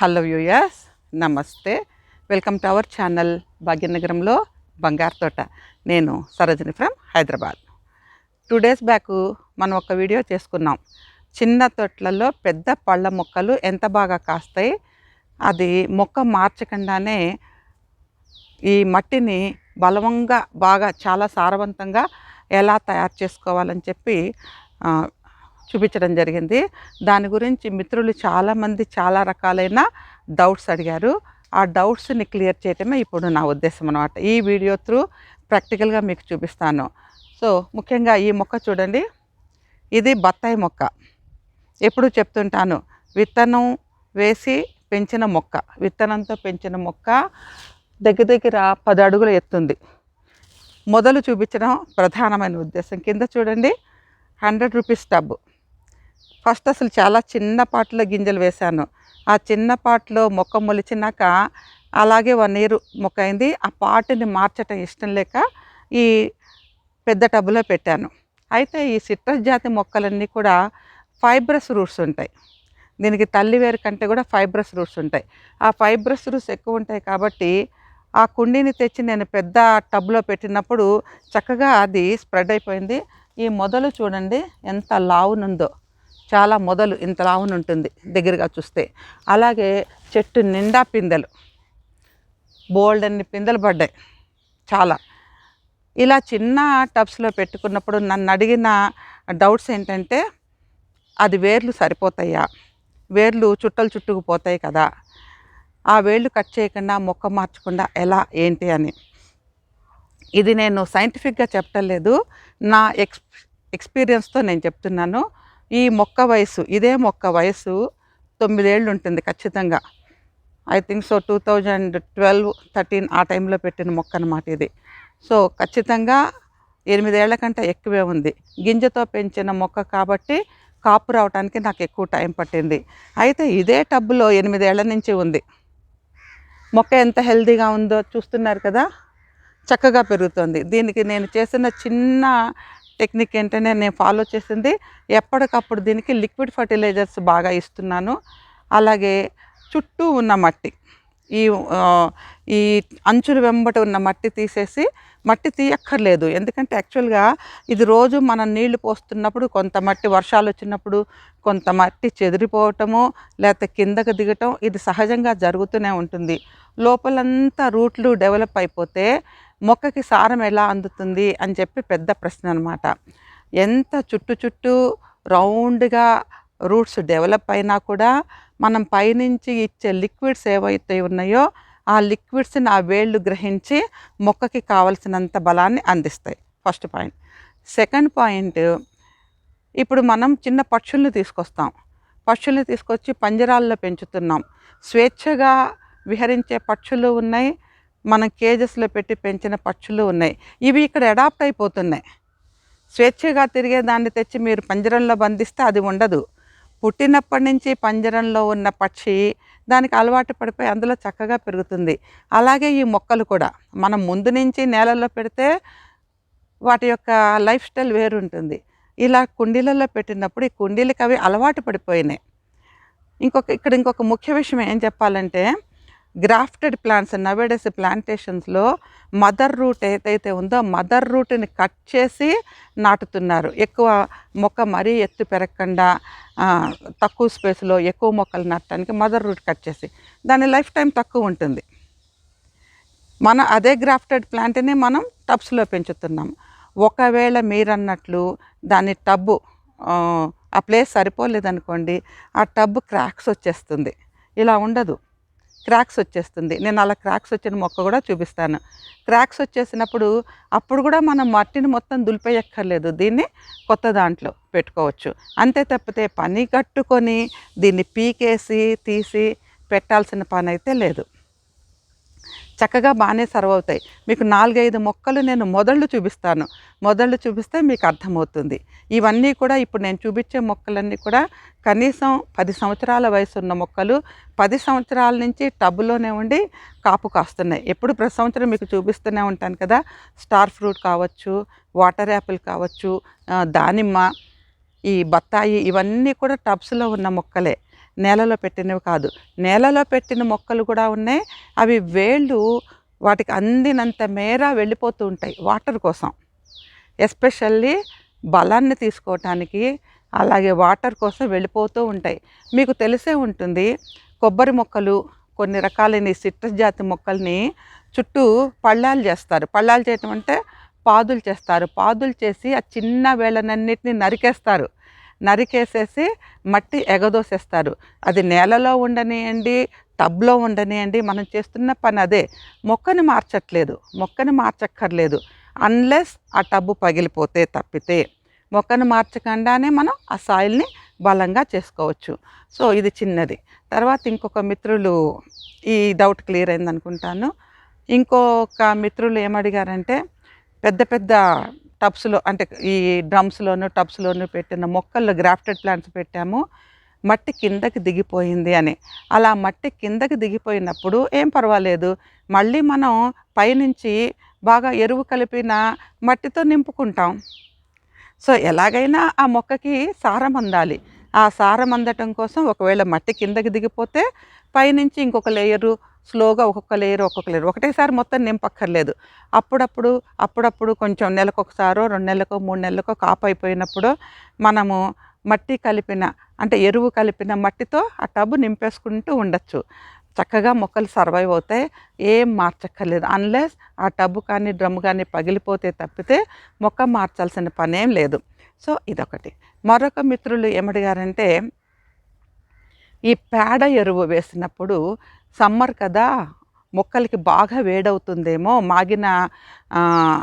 Hello viewers నమస్తే. Welcome to our channel భాగ్యనగరంలో బంగారు తోట. నేను Sarojini from Hyderabad. Two days back మనం ఒక వీడియో చేసుకున్నాం. చిన్న తోటలలో పెద్ద పళ్ళ మొక్కలు ఎంత బాగా కాస్తాయి? అది మొక్క మార్చకుండానే ఈ మట్టిని బలవంగా బాగా చాలా సారవంతంగా ఎలా తయారు చేసుకోవాలని చెప్పి చూపించడం జరిగింది. దాని గురించి మిత్రులు చాలామంది చాలా రకాలైన డౌట్స్ అడిగారు. ఆ డౌట్స్ని క్లియర్ చేయటమే ఇప్పుడు నా ఉద్దేశం అనమాట ఈ వీడియో త్రూ ప్రాక్టికల్గా మీకు చూపిస్తాను. సో ముఖ్యంగా ఈ మొక్క చూడండి. ఇది బత్తాయి మొక్క. ఎప్పుడు చెప్తుంటాను విత్తనం వేసి పెంచిన మొక్క విత్తనంతో పెంచిన మొక్క దగ్గర దగ్గర పది అడుగులు ఎత్తుంది. మొదలు చూపించడం ప్రధానమైన ఉద్దేశం. కింద చూడండి హండ్రెడ్ రూపీస్ టబ్. ఫస్ట్ అసలు చాలా చిన్న పాటలో గింజలు వేశాను. ఆ చిన్న పాటలో మొక్క మొలిచినాక అలాగే వన్ ఇయర్ మొక్క అయింది. ఆ పాటని మార్చటం ఇష్టం లేక ఈ పెద్ద టబ్లో పెట్టాను. అయితే ఈ సిట్రస్ జాతి మొక్కలన్నీ కూడా ఫైబ్రస్ రూట్స్ ఉంటాయి. దీనికి తల్లి వేరు కంటే కూడా ఫైబ్రస్ రూట్స్ ఉంటాయి. ఆ ఫైబ్రస్ రూట్స్ ఎక్కువ ఉంటాయి కాబట్టి ఆ కుండీని తెచ్చి నేను పెద్ద టబ్లో పెట్టినప్పుడు చక్కగా అది స్ప్రెడ్ అయిపోయింది. ఈ మొదలు చూడండి ఎంత లావునుందో. చాలా మొదలు ఇంత ఉంటుంది దగ్గరగా చూస్తే. అలాగే చెట్టు నిండా పిందెలు. బోల్డ్ అన్ని పిందెలు పడ్డాయి చాలా. ఇలా చిన్న టబ్స్లో పెట్టుకున్నప్పుడు నన్ను అడిగిన డౌట్స్ ఏంటంటే అది వేర్లు సరిపోతాయా? వేర్లు చుట్టలు చుట్టుకుపోతాయి కదా. ఆ వేళ్ళు కట్ చేయకుండా మొక్క మార్చకుండా ఎలా ఏంటి అని. ఇది నేను సైంటిఫిక్గా చెప్పటం లేదు. నా ఎక్స్ ఎక్స్పీరియన్స్తో నేను చెప్తున్నాను. ఈ మొక్క వయసు ఇదే మొక్క వయసు తొమ్మిదేళ్ళు ఉంటుంది ఖచ్చితంగా. I think so two thousand twelve thirteen ఆ టైంలో పెట్టిన మొక్క అనమాట ఇది. సో ఖచ్చితంగా ఎనిమిదేళ్ళ కంటే ఎక్కువే ఉంది. గింజతో పెంచిన మొక్క కాబట్టి కాపు రావడానికి నాకు ఎక్కువ టైం పట్టింది. అయితే ఇదే టబ్బులో ఎనిమిదేళ్ళ నుంచి ఉంది. మొక్క ఎంత హెల్దీగా ఉందో చూస్తున్నారు కదా? చక్కగా పెరుగుతుంది. దీనికి నేను చేసిన చిన్న టెక్నిక్ ఏంటంటే నేను ఫాలో చేసింది. ఎప్పటికప్పుడు దీనికి లిక్విడ్ ఫర్టిలైజర్స్ బాగా ఇస్తున్నాను. అలాగే చుట్టూ ఉన్న మట్టి ఈ ఈ అంచులు వెంబట ఉన్న మట్టి తీసేసి మట్టి తీయక్కర్లేదు. ఎందుకంటే యాక్చువల్గా ఇది రోజు మనం నీళ్ళు పోస్తున్నప్పుడు కొంత మట్టి వర్షాలు వచ్చినప్పుడు కొంత మట్టి చెదిరిపోవటము లేకపోతే కిందకు దిగటం ఇది సహజంగా జరుగుతూనే ఉంటుంది. లోపలంతా రూట్లు డెవలప్ అయిపోతే మొక్కకి సారం ఎలా అందుతుంది అని చెప్పి పెద్ద ప్రశ్న అనమాట ఎంత చుట్టు చుట్టూ రౌండ్గా రూట్స్ డెవలప్ అయినా కూడా మనం పైనుంచి ఇచ్చే లిక్విడ్స్ ఏవైతే ఉన్నాయో ఆ లిక్విడ్స్ని ఆ వేళ్ళు గ్రహించి మొక్కకి కావలసినంత బలాన్ని అందిస్తాయి. ఫస్ట్ పాయింట్ సెకండ్ పాయింట్ ఇప్పుడు మనం చిన్న పక్షుల్ని తీసుకొస్తాం. పక్షుల్ని తీసుకొచ్చి పంజరాల్లో పెంచుతున్నాం. స్వేచ్ఛగా విహరించే పక్షులు ఉన్నాయి. మనం కేజెస్లో పెట్టి పెంచిన పక్షులు ఉన్నాయి. ఇవి ఇక్కడ అడాప్ట్ అయిపోతున్నాయి. స్వేచ్ఛగా తిరిగే దాన్ని తెచ్చి మీరు పంజరంలో బంధిస్తే అది ఉండదు. పుట్టినప్పటి నుంచి పంజరంలో ఉన్న పక్షి దానికి అలవాటు పడిపోయి అందులో చక్కగా పెరుగుతుంది. అలాగే ఈ మొక్కలు కూడా. మనం ముందు నుంచి నేలల్లో పెడితే వాటి యొక్క లైఫ్ స్టైల్ వేరు ఉంటుంది ఇలా కుండీలలో పెట్టినప్పుడు ఈ కుండీలకి అవి అలవాటు పడిపోయినాయి. ఇంకొక ఇక్కడ ఇంకొక ముఖ్య విషయం ఏం చెప్పాలంటే గ్రాఫ్టెడ్ ప్లాంట్స్ నవేడేస్ ప్లాంటేషన్స్లో మదర్ రూట్ ఏదైతే ఉందో మదర్ రూట్ని కట్ చేసి నాటుతున్నారు. ఎక్కువ మొక్క మరీ ఎత్తు పెరగకుండా తక్కువ స్పేస్లో ఎక్కువ మొక్కలు నాటడానికి మదర్ రూట్ కట్ చేసి దాని లైఫ్ టైం తక్కువ ఉంటుంది. మన అదే గ్రాఫ్టెడ్ ప్లాంట్ని మనం టబ్స్లో పెంచుతున్నాం. ఒకవేళ మీరన్నట్లు దాని టబ్బు ఆ ప్లేస్ సరిపోలేదనుకోండి ఆ టబ్ క్రాక్స్ వచ్చేస్తుంది. ఇలా ఉండదు. క్రాక్స్ వచ్చేస్తుంది. నేను అలా క్రాక్స్ వచ్చిన మొక్క కూడా చూపిస్తాను. క్రాక్స్ వచ్చేసినప్పుడు అప్పుడు కూడా మనం మట్టిని మొత్తం దులిపేయక్కర్లేదు. దీన్ని కొత్త దాంట్లో పెట్టుకోవచ్చు. అంతే తప్పితే పని కట్టుకొని దీన్ని పీకేసి తీసి పెట్టాల్సిన పని అయితే లేదు. చక్కగా బాగానే సర్వ్ అవుతాయి. మీకు నాలుగైదు మొక్కలు నేను మొదళ్ళు చూపిస్తాను. మొదళ్ళు చూపిస్తే మీకు అర్థమవుతుంది. ఇవన్నీ కూడా ఇప్పుడు నేను చూపించే మొక్కలన్నీ కూడా కనీసం పది సంవత్సరాల వయసు ఉన్న మొక్కలు పది సంవత్సరాల నుంచి టబ్లోనే ఉండి కాపు కాస్తున్నాయి. ఎప్పుడు ప్రతి సంవత్సరం మీకు చూపిస్తూనే ఉంటాను కదా. స్టార్ ఫ్రూట్ కావచ్చు వాటర్ యాపిల్ కావచ్చు దానిమ్మ ఈ బత్తాయి ఇవన్నీ కూడా టబ్స్లో ఉన్న మొక్కలే. నేలలో పెట్టినవి కాదు. నేలలో పెట్టిన మొక్కలు కూడా ఉన్నాయి. అవి వేళ్ళు వాటికి అందినంత మేర వెళ్ళిపోతూ ఉంటాయి వాటర్ కోసం. ఎస్పెషల్లీ బలాన్ని తీసుకోవటానికి అలాగే వాటర్ కోసం వెళ్ళిపోతూ ఉంటాయి. మీకు తెలిసే ఉంటుంది కొబ్బరి మొక్కలు కొన్ని రకాలైన సిట్రస్ జాతి మొక్కల్ని చుట్టూ పళ్ళాలు చేస్తారు. పళ్ళాలు చేయటం అంటే పాదులు చేస్తారు. పాదులు చేసి ఆ చిన్న వేళ్ళనన్నిటిని నరికేస్తారు. నరికేసేసి మట్టి ఎగదోసేస్తారు. అది నేలలో ఉండనియండి టబ్లో ఉండనియండి మనం చేస్తున్న పని అదే. మొక్కని మార్చట్లేదు మొక్కని మార్చక్కర్లేదు అన్లెస్ ఆ టబ్బు పగిలిపోతే తప్పితే. మొక్కను మార్చకుండానే మనం ఆ సాయిల్ని బలంగా చేసుకోవచ్చు. సో ఇది చిన్నది. తర్వాత ఇంకొక మిత్రులు ఈ డౌట్ క్లియర్ అయింది అనుకుంటాను ఇంకొక మిత్రులు ఏమడిగారంటే పెద్ద పెద్ద టబ్స్లో అంటే ఈ డ్రమ్స్లోను టబ్స్లోను పెట్టిన మొక్కల్లో గ్రాఫ్టెడ్ ప్లాంట్స్ పెట్టాము. మట్టి కిందకి దిగిపోయింది అని. అలా మట్టి కిందకి దిగిపోయినప్పుడు ఏం పర్వాలేదు. మళ్ళీ మనం పైనుంచి బాగా ఎరువు కలిపిన మట్టితో నింపుకుంటాం. సో ఎలాగైనా ఆ మొక్కకి సారం అందాలి. ఆ సారం అందటం కోసం ఒకవేళ మట్టి కిందకి దిగిపోతే పైనుంచి ఇంకొక లేయరు స్లోగా ఒక్కొక్క లేయర్ ఒక్కొక్క లేయర్. ఒకటేసారి మొత్తం నింపక్కర్లేదు అప్పుడప్పుడు అప్పుడప్పుడు కొంచెం నెలకొకసారో రెండు నెలలకో మూడు నెలలకో కాపు అయిపోయినప్పుడు మనము మట్టి కలిపిన అంటే ఎరువు కలిపిన మట్టితో ఆ టబ్ నింపేసుకుంటూ ఉండొచ్చు. చక్కగా మొక్కలు సర్వైవ్ అవుతాయి. ఏం మార్చక్కర్లేదు. అన్లెస్ ఆ టబ్బు కానీ డ్రమ్ కానీ పగిలిపోతే తప్పితే మొక్క మార్చాల్సిన పనేం లేదు. సో ఇదొకటి. మరొక మిత్రులు ఏమడిగారంటే ఈ పేడ ఎరువు వేసినప్పుడు సమ్మర్ కదా మొక్కలకి బాగా వేడవుతుందేమో మాగిన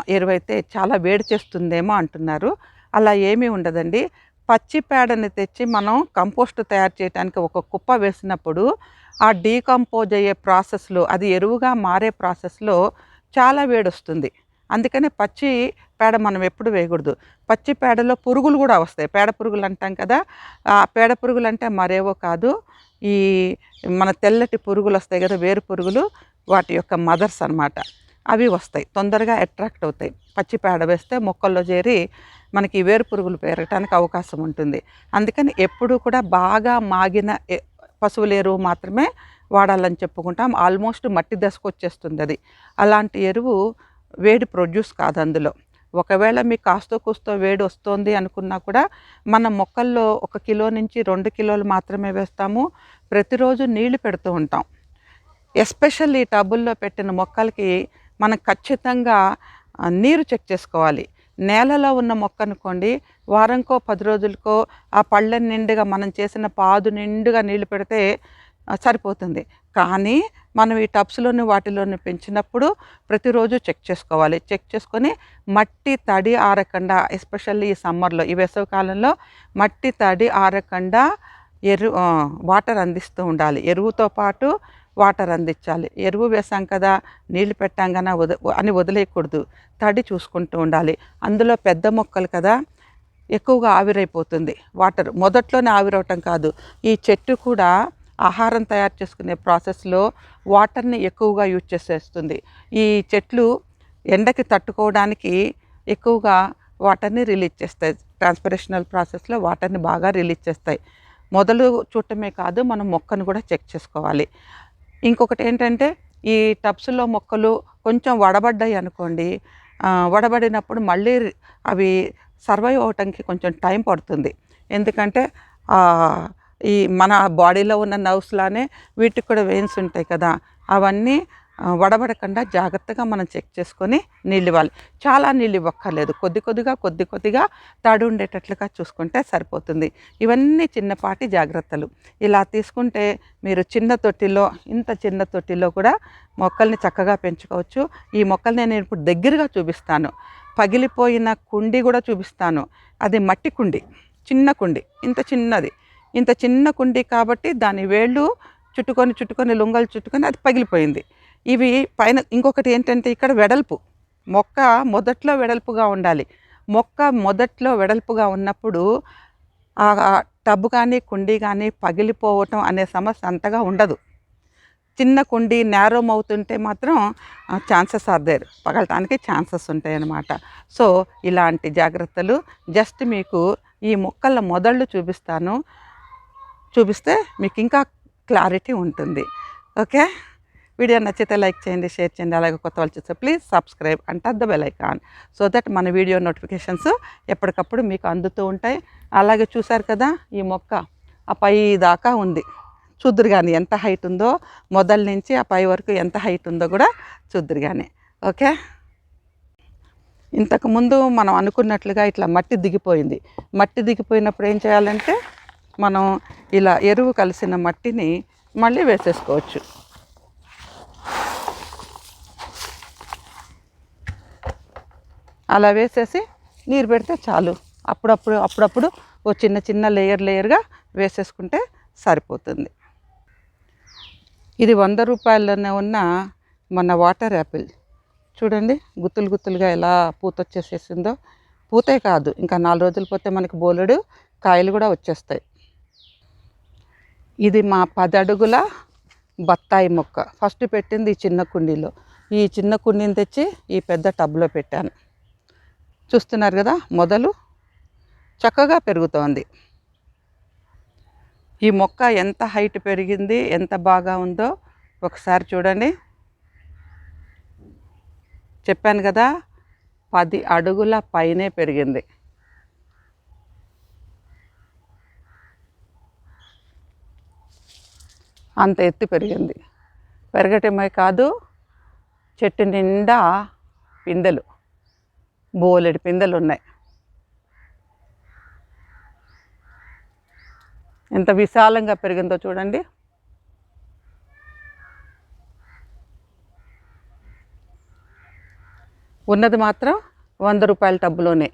ఎరువైతే చాలా వేడి చేస్తుందేమో అంటున్నారు. అలా ఏమీ ఉండదండి. పచ్చి పేడని తెచ్చి మనం కంపోస్ట్ తయారు చేయడానికి ఒక కుప్ప వేసినప్పుడు ఆ డీకంపోజ్ అయ్యే ప్రాసెస్లో అది ఎరువుగా మారే ప్రాసెస్లో చాలా వేడి వస్తుంది అందుకనే పచ్చి పేడ మనం ఎప్పుడు వేయకూడదు. పచ్చి పేడలో పురుగులు కూడా వస్తాయి. పేడ పురుగులు అంటాం కదా ఆ పేడ పురుగులు అంటే మరేవో కాదు. ఈ మన తెల్లటి పురుగులు వస్తాయి కదా వేరు పురుగులు వాటి యొక్క మదర్స్ అన్నమాట. అవి వస్తాయి తొందరగా అట్రాక్ట్ అవుతాయి. పచ్చి పేడ వేస్తే మొక్కల్లో చేరి మనకి వేరు పురుగులు పెరగటానికి అవకాశం ఉంటుంది. అందుకని ఎప్పుడూ కూడా బాగా మాగిన పశువుల ఎరువు మాత్రమే వాడాలని చెప్పుకుంటాం. ఆల్మోస్ట్ మట్టి దశకు వచ్చేస్తుంది అది. అలాంటి ఎరువు వేడి ప్రొడ్యూస్ కాదు అందులో. ఒకవేళ మీకు కాస్తో కూస్తో వేడి వస్తుంది అనుకున్నా కూడా మన మొక్కల్లో ఒక కిలో నుంచి రెండు కిలోలు మాత్రమే వేస్తాము. ప్రతిరోజు నీళ్ళు పెడుతూ ఉంటాం. ఎస్పెషల్లీ టబుల్లో పెట్టిన మొక్కలకి మనం ఖచ్చితంగా నీరు చెక్ చేసుకోవాలి. నేలలో ఉన్న మొక్క అనుకోండి వారంకో పది రోజులకో ఆ పళ్ళ నిండుగా మనం చేసిన పాదు నిండుగా నీళ్ళు పెడితే సరిపోతుంది. కానీ మనం ఈ టబ్స్లోని వాటిలోని పెంచినప్పుడు ప్రతిరోజు చెక్ చేసుకోవాలి. చెక్ చేసుకొని మట్టి తడి ఆరకుండా ఎస్పెషల్లీ ఈ సమ్మర్లో ఈ వేసవి కాలంలో మట్టి తడి ఆరకుండా ఎరు వాటర్ అందిస్తూ ఉండాలి. ఎరువుతో పాటు వాటర్ అందించాలి. ఎరువు వేసాం కదా నీళ్ళు పెట్టాం కదా వద అని వదిలేయకూడదు. తడి చూసుకుంటూ ఉండాలి. అందులో పెద్ద మొక్కలు కదా ఎక్కువగా ఆవిరైపోతుంది. వాటర్ మొదట్లోనే ఆవిరవటం కాదు. ఈ చెట్టు కూడా ఆహారం తయారు చేసుకునే ప్రాసెస్లో వాటర్ని ఎక్కువగా యూజ్ చేసేస్తుంది. ఈ చెట్లు ఎండకి తట్టుకోవడానికి ఎక్కువగా వాటర్ని రిలీజ్ చేస్తాయి. ట్రాన్స్పిరేషనల్ ప్రాసెస్లో వాటర్ని బాగా రిలీజ్ చేస్తాయి. మొదలు చూడటమే కాదు మనం మొక్కను కూడా చెక్ చేసుకోవాలి. ఇంకొకటి ఏంటంటే ఈ టబ్స్లో మొక్కలు కొంచెం వడబడ్డాయి అనుకోండి వడబడినప్పుడు మళ్ళీ అవి సర్వైవ్ అవటానికి కొంచెం టైం పడుతుంది. ఎందుకంటే ఈ మన బాడీలో ఉన్న నర్వ్స్లానే వీటికి కూడా వెయిన్స్ ఉంటాయి కదా అవన్నీ వడబడకుండా జాగ్రత్తగా మనం చెక్ చేసుకొని నీళ్ళు ఇవ్వాలి. చాలా నీళ్ళు ఇవ్వక్కర్లేదు. కొద్ది కొద్దిగా కొద్ది కొద్దిగా తడి ఉండేటట్లుగా చూసుకుంటే సరిపోతుంది. ఇవన్నీ చిన్నపాటి జాగ్రత్తలు. ఇలా తీసుకుంటే మీరు చిన్న తొట్టిలో ఇంత చిన్న తొట్టిలో కూడా మొక్కల్ని చక్కగా పెంచుకోవచ్చు. ఈ మొక్కల్ని నేను ఇప్పుడు దగ్గరగా చూపిస్తాను. పగిలిపోయిన కుండి కూడా చూపిస్తాను. అది మట్టి కుండి చిన్న కుండి ఇంత చిన్నది. ఇంత చిన్న కుండి కాబట్టి దాని వేళ్ళు చుట్టుకొని చుట్టుకొని లుంగలు చుట్టుకొని అది పగిలిపోయింది. ఇవి పైన ఇంకొకటి ఏంటంటే ఇక్కడ వెడల్పు. మొక్క మొదట్లో వెడల్పుగా ఉండాలి. మొక్క మొదట్లో వెడల్పుగా ఉన్నప్పుడు ఆ టబ్ కానీ కుండీ కానీ పగిలిపోవటం అనే సమస్య అంతగా ఉండదు. చిన్న కుండీ నేరో అవుతుంటే మాత్రం ఛాన్సెస్ ఆర్ దేర్ పగలటానికి ఛాన్సెస్ ఉంటాయి అన్నమాట సో ఇలాంటి జాగ్రత్తలు జస్ట్ మీకు ఈ మొక్కల మొదళ్ళు చూపిస్తాను. చూపిస్తే మీకు ఇంకా క్లారిటీ ఉంటుంది. ఓకే? వీడియో నచ్చితే లైక్ చేయండి షేర్ చేయండి అలాగే కొత్త వాళ్ళు చూస్తే please subscribe and touch the bell icon so that మన వీడియో నోటిఫికేషన్స్ ఎప్పటికప్పుడు మీకు అందుతూ ఉంటాయి. అలాగే చూసారు కదా ఈ మొక్క ఆ పై దాకా ఉంది. చూద్దురు కానీ ఎంత హైట్ ఉందో మొదల నుంచి ఆ పై వరకు ఎంత హైట్ ఉందో కూడా చూద్దురు కానీ ఓకే? ఇంతకుముందు మనం అనుకున్నట్లుగా ఇట్లా మట్టి దిగిపోయింది. మట్టి దిగిపోయినప్పుడు ఏం చేయాలంటే మనం ఇలా ఎరువు కలిసిన మట్టిని మళ్ళీ వేసేసుకోవచ్చు. అలా వేసేసి నీరు పెడితే చాలు. అప్పుడప్పుడు అప్పుడప్పుడు ఓ చిన్న చిన్న లేయర్ లేయర్గా వేసేసుకుంటే సరిపోతుంది. ఇది వంద రూపాయలలోనే ఉన్న మన వాటర్ యాపిల్. చూడండి గుత్తులు గుత్తులుగా ఎలా పూత వచ్చేసేసిందో పూతే కాదు ఇంకా నాలుగు రోజులు పోతే మనకి బోలెడు కాయలు కూడా వచ్చేస్తాయి. ఇది మా పది అడుగుల బత్తాయి మొక్క. ఫస్ట్ పెట్టింది ఈ చిన్న కుండీలో. ఈ చిన్న కుండీని తెచ్చి ఈ పెద్ద టబ్లో పెట్టాను. చూస్తున్నారు కదా మొదలు చక్కగా పెరుగుతోంది. ఈ మొక్క ఎంత హైట్ పెరిగింది ఎంత బాగా ఉందో ఒకసారి చూడండి. చెప్పాను కదా పది అడుగుల పైనే పెరిగింది. అంత ఎత్తు పెరిగింది. పెరగటమే కాదు చెట్టు నిండా పిందెలు బోలెడు పిందెలు ఉన్నాయి ఎంత విశాలంగా పెరిగిందో చూడండి. ఉన్నది మాత్రం వంద రూపాయల టబ్బులోనే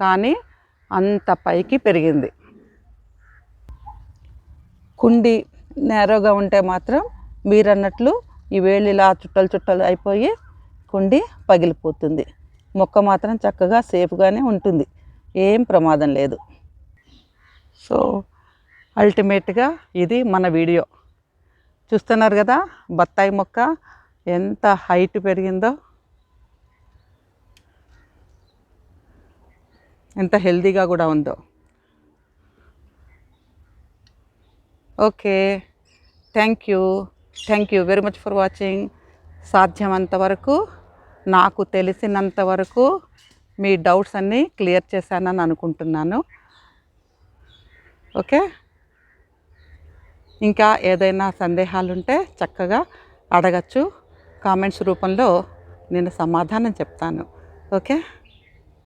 కానీ అంత పైకి పెరిగింది. కుండి నేరోగా ఉంటే మాత్రం మీరు అన్నట్లు ఈ వేళ్ళు ఇలా చుట్టలు చుట్టలు అయిపోయి కుండి పగిలిపోతుంది. మొక్క మాత్రం చక్కగా సేఫ్గానే ఉంటుంది. ఏం ప్రమాదం లేదు. సో అల్టిమేట్గా ఇది మన వీడియో. చూస్తున్నారు కదా బత్తాయి మొక్క ఎంత హైట్ పెరిగిందో. ఎంత హెల్దీగా కూడా ఉందో. Okay. Thank you thank you very much for watching సాధ్యమంత వరకు నాకు తెలిసినంత వరకు మీ డౌట్స్ అన్నీ క్లియర్ చేశానని అనుకుంటున్నాను. ఓకే? ఇంకా ఏదైనా సందేహాలు ఉంటే చక్కగా అడగచ్చు. కామెంట్స్ రూపంలో నేను సమాధానం చెప్తాను. ఓకే?